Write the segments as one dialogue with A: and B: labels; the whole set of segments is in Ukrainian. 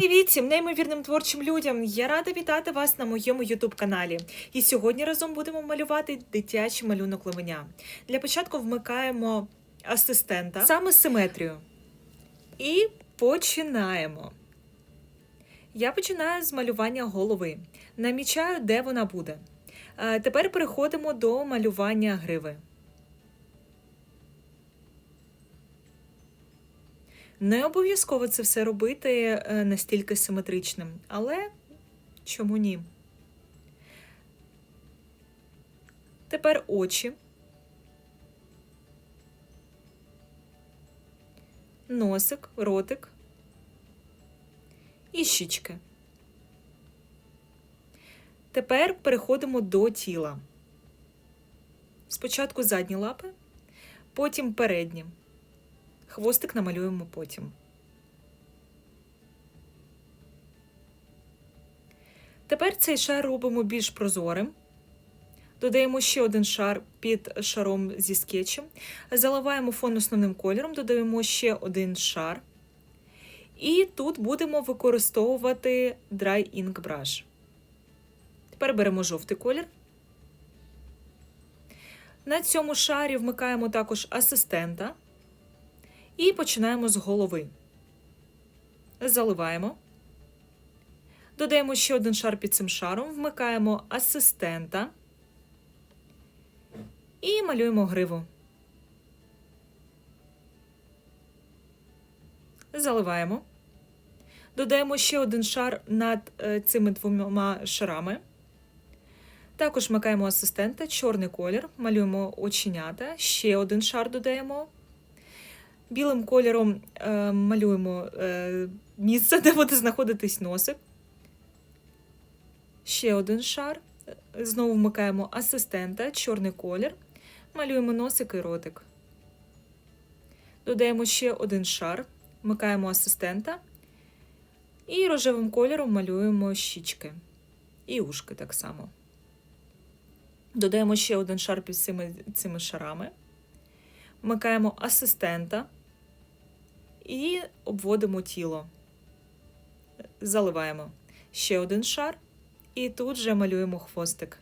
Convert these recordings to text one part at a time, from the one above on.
A: Привіт всім неймовірним творчим людям! Я рада вітати вас на моєму ютуб каналі. І сьогодні разом будемо малювати дитячий малюнок леменя. Для початку вмикаємо асистента, саме симетрію. І починаємо. Я починаю з малювання голови. Намічаю, де вона буде. Е, Тепер переходимо до малювання гриви. Не обов'язково це все робити е, настільки симетричним, але чому ні? Тепер очі. Носик, ротик і щічки. Тепер переходимо до тіла. Спочатку задні лапи, потім передні. Хвостик намалюємо потім. Тепер цей шар робимо більш прозорим. Додаємо ще один шар під шаром зі скетчем. Заливаємо фон основним кольором, додаємо ще один шар. І тут будемо використовувати Dry Ink Brush. Тепер беремо жовтий колір. На цьому шарі вмикаємо також асистента. І починаємо з голови. Заливаємо. Додаємо ще один шар під цим шаром, вмикаємо асистента і малюємо гриву. Заливаємо. Додаємо ще один шар над е, цими двома шарами. Також вмикаємо асистента, чорний колір, малюємо оченята, ще один шар додаємо. Білим кольором е, малюємо е, місце, де буде знаходитись носик. Ще один шар. Знову вмикаємо асистента, чорний колір. Малюємо носик і ротик. Додаємо ще один шар, вмикаємо асистента. І рожевим кольором малюємо щічки. І ушки так само. Додаємо ще один шар під цими, цими шарами. Вмикаємо асистента і обводимо тіло. Заливаємо ще один шар, і тут же малюємо хвостик.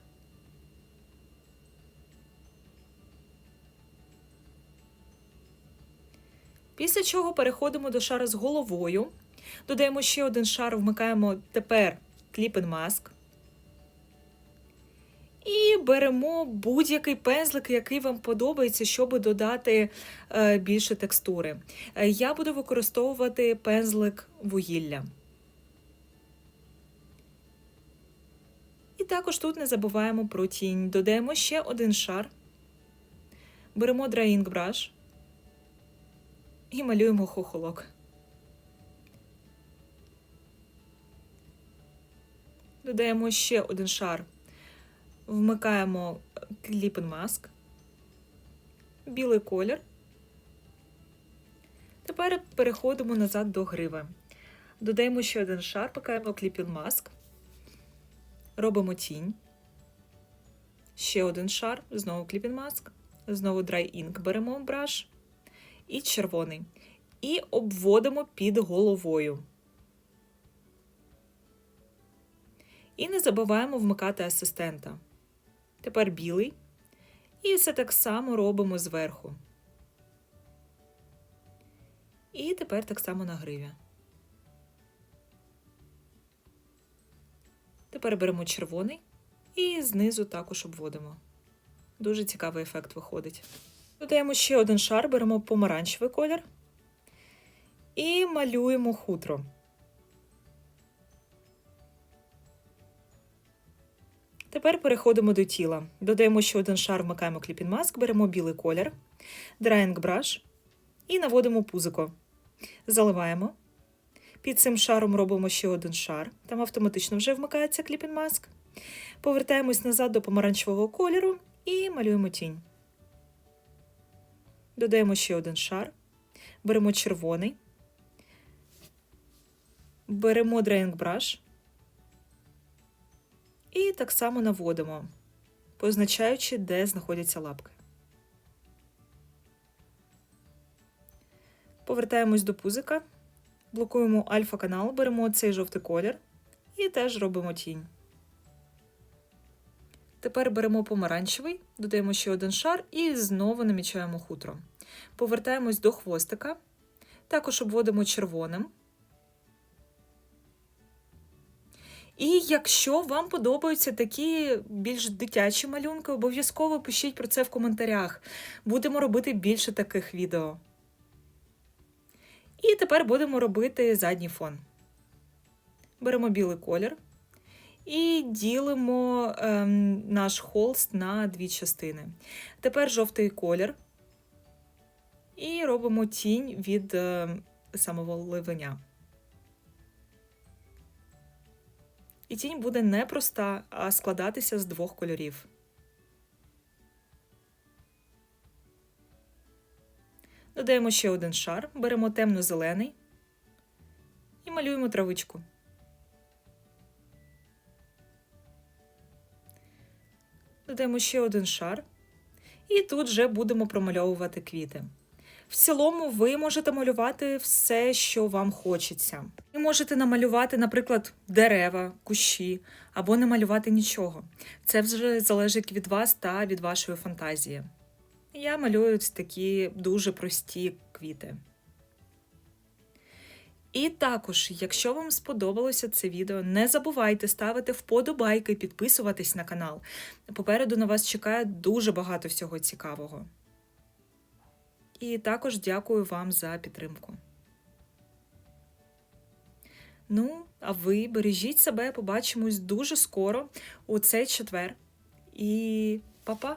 A: Після чого переходимо до шара з головою. Додаємо ще один шар, вмикаємо тепер кліпен маск. І беремо будь-який пензлик, який вам подобається, щоб додати е, більше текстури. Е, Я буду використовувати пензлик вугілля. І також тут не забуваємо про тінь. Додаємо ще один шар. Беремо Ink Brush і малюємо хохолок. Додаємо ще один шар вмикаємо кліпен маск, білий колір. Тепер переходимо назад до гриви. Додаємо ще один шар, пикаємо кліпен маск, робимо тінь. Ще один шар, знову кліпен маск, знову Dry Ink беремо браш і червоний. І обводимо під головою. І не забуваємо вмикати асистента. Тепер білий. І все так само робимо зверху. І тепер так само на гриві. Тепер беремо червоний і знизу також обводимо. Дуже цікавий ефект виходить. Додаємо ще один шар, беремо помаранчевий колір і малюємо хутро. Тепер переходимо до тіла. Додаємо ще один шар, вмикаємо кліпін маск, беремо білий колір, Brush і наводимо пузико. Заливаємо. Під цим шаром робимо ще один шар. Там автоматично вже вмикається кліпін маск. Повертаємось назад до помаранчевого кольору і малюємо тінь. Додаємо ще один шар. Беремо червоний. Беремо Brush. І так само наводимо, позначаючи, де знаходяться лапки. Повертаємось до пузика, Блокуємо альфа-канал, беремо цей жовтий колір і теж робимо тінь. Тепер беремо помаранчевий, додаємо ще один шар і знову намічаємо хутро. Повертаємось до хвостика, також обводимо червоним. І якщо вам подобаються такі більш дитячі малюнки, обов'язково пишіть про це в коментарях. Будемо робити більше таких відео. І тепер будемо робити задній фон. Беремо білий колір і ділимо ем, наш холст на дві частини. Тепер жовтий колір. І робимо тінь від е, самого ливеня. І тінь буде не проста, а складатися з двох кольорів. Додаємо ще один шар, беремо темно-зелений і малюємо травичку. Додаємо ще один шар, і тут вже будемо промальовувати квіти. В цілому, ви можете малювати все, що вам хочеться. Ви можете намалювати, наприклад, дерева, кущі, або не малювати нічого. Це вже залежить від вас та від вашої фантазії. Я малюю такі дуже прості квіти. І також, якщо вам сподобалося це відео, не забувайте ставити вподобайки, підписуватись на канал. Попереду на вас чекає дуже багато всього цікавого. І також дякую вам за підтримку. Ну, а ви бережіть себе, побачимось дуже скоро у цей четвер. І па-па!